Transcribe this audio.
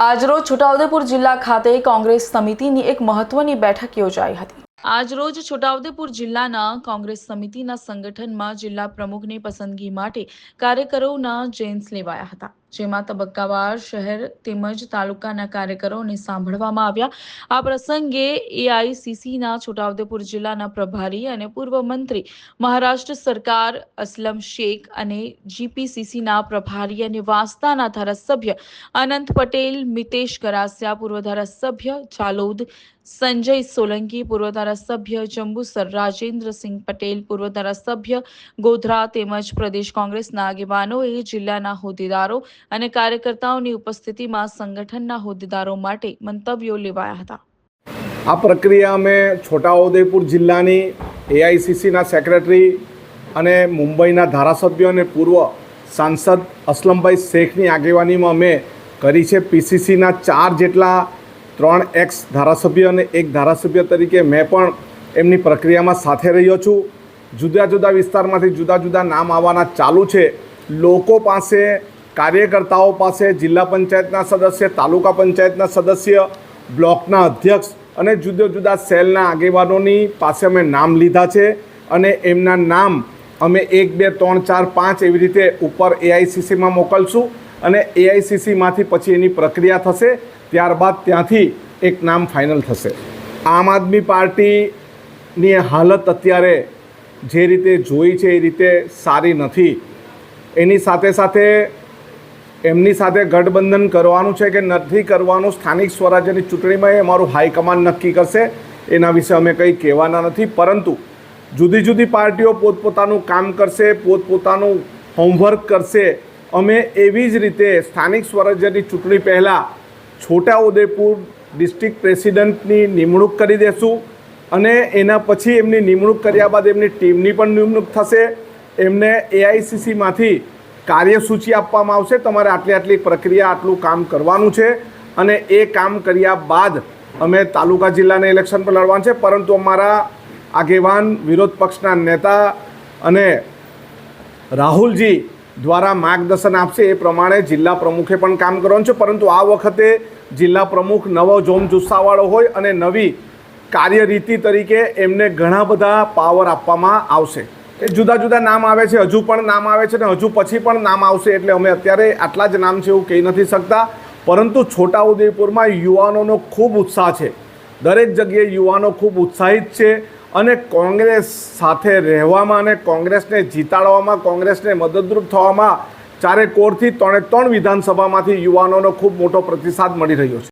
આજરોજ છોટાઉદેપુર જિલ્લા ખાતે કોંગ્રેસ સમિતિની એક મહત્વની બેઠક યોજાઈ હતી. આજરોજ છોટાઉદેપુર જિલ્લાના કોંગ્રેસ સમિતિના સંગઠનમાં જિલ્લા પ્રમુખની પસંદગી માટે કાર્યકરોના જેન્સ લેવાયા હતા. જેમાં તબક્કાવાર શહેર તેમજ તાલુકાના કાર્યકરોને સાંભળવામાં આવ્યા. આ પ્રસંગે એઆઈસીસીના છોટાઉદેપુર જિલ્લાના પ્રભારી અને પૂર્વ મંત્રી મહારાષ્ટ્ર સરકાર, અસલમ શેખ અને જીપીસીસીના પ્રભારી અને વાસ્તાના ધારાસભ્ય અનંત પટેલ, મિતેશ ગરાસિયા, પૂર્વ ધારાસભ્ય ચાલોદ સંજય સોલંકી, પૂર્વ ધારાસભ્ય જંબુસર રાજેન્દ્રસિંહ પટેલ, પૂર્વ ધારાસભ્ય ગોધરા તેમજ પ્રદેશ કોંગ્રેસના આગેવાનોએ જિલ્લાના હોદ્દેદારો અને કાર્યકર્તાઓની ઉપસ્થિતિમાં સંગઠનના હોદ્દેદારો માટે મંતવ્યો લેવાયા હતા. આ પ્રક્રિયા અમે છોટાઉદેપુર જિલ્લાની એઆઈસીસીના સેક્રેટરી અને મુંબઈના ધારાસભ્ય અને પૂર્વ સાંસદ અસલમભાઈ શેખની આગેવાનીમાં અમે કરી છે પીસીસીના ચાર જેટલા ત્રણ એક્સ ધારાસભ્ય અને એક ધારાસભ્ય તરીકે મેં પણ એમની પ્રક્રિયામાં સાથે રહ્યો છું. જુદા જુદા વિસ્તારમાંથી જુદા જુદા નામ આવવાના ચાલુ છે. લોકો પાસે કાર્યકર્તાઓ પાસે જિલ્લા પંચાયતના સદસ્ય, તાલુકા પંચાયતના સદસ્ય, બ્લોકના અધ્યક્ષ અને જુદા જુદા સેલના આગેવાનોની પાસે અમે નામ લીધા છે અને એમના નામ અમે એક, બે, ત્રણ, ચાર, પાંચ એવી રીતે ઉપર એઆઈસીસીમાં મોકલશું અને એઆઈસીસીમાંથી પછી એની પ્રક્રિયા થશે. ત્યારબાદ ત્યાંથી એક નામ ફાઇનલ થશે. આમ આદમી પાર્ટીની હાલત અત્યારે જે રીતે જોઈ છે એ રીતે સારી નથી. એની સાથે સાથે એમની સાથે ગઠબંધન કરવાનું છે કે નથી કરવાનું સ્થાનિક સ્વરાજ્યની ચૂંટણીમાં એ અમારું હાઈકમાન્ડ નક્કી કરશે. એના વિશે અમે કંઈ કહેવાના નથી, પરંતુ જુદી જુદી પાર્ટીઓ પોતપોતાનું કામ કરશે, પોતપોતાનું હોમવર્ક કરશે. અમે એવી જ રીતે સ્થાનિક સ્વરાજ્યની ચૂંટણી પહેલાં છોટાઉદેપુર ડિસ્ટ્રિક્ટ પ્રેસિડેન્ટની નિમણૂક કરી દેશું અને એના પછી એમની નિમણૂક કર્યા બાદ એમની ટીમની પણ નિમણૂક થશે. એમને એઆઈસીસીમાંથી કાર્યસૂચિ આપવામાં આવશે. તમારે આટલી આટલી પ્રક્રિયા, આટલું કામ કરવાનું છે અને એ કામ કર્યા બાદ અમે તાલુકા જિલ્લાને ઇલેક્શન પર લડવાનું છે. પરંતુ અમારા આગેવાન, વિરોધ પક્ષના નેતા અને રાહુલજી દ્વારા માર્ગદર્શન આપશે એ પ્રમાણે જિલ્લા પ્રમુખે પણ કામ કરવાનું છે. પરંતુ આ વખતે જિલ્લા પ્રમુખ નવો જોમ જુસ્સાવાળો હોય અને નવી કાર્યરીતિ તરીકે એમને ઘણા બધા પાવર આપવામાં આવશે. એ જુદા જુદા નામ આવે છે, હજુ પણ નામ આવે છે અને હજુ પછી પણ નામ આવશે એટલે અમે અત્યારે આટલા જ નામ છે એવું કહી નથી શકતા. પરંતુ છોટાઉદેપુરમાં યુવાનોનો ખૂબ ઉત્સાહ છે. દરેક જગ્યાએ યુવાનો ખૂબ ઉત્સાહિત છે અને કોંગ્રેસ સાથે રહેવામાં અને કોંગ્રેસને જીતાડવામાં, કોંગ્રેસને મદદરૂપ થવામાં ચારે કોરથી ત્રણે ત્રણ વિધાનસભામાંથી યુવાનોનો ખૂબ મોટો પ્રતિસાદ મળી રહ્યો છે.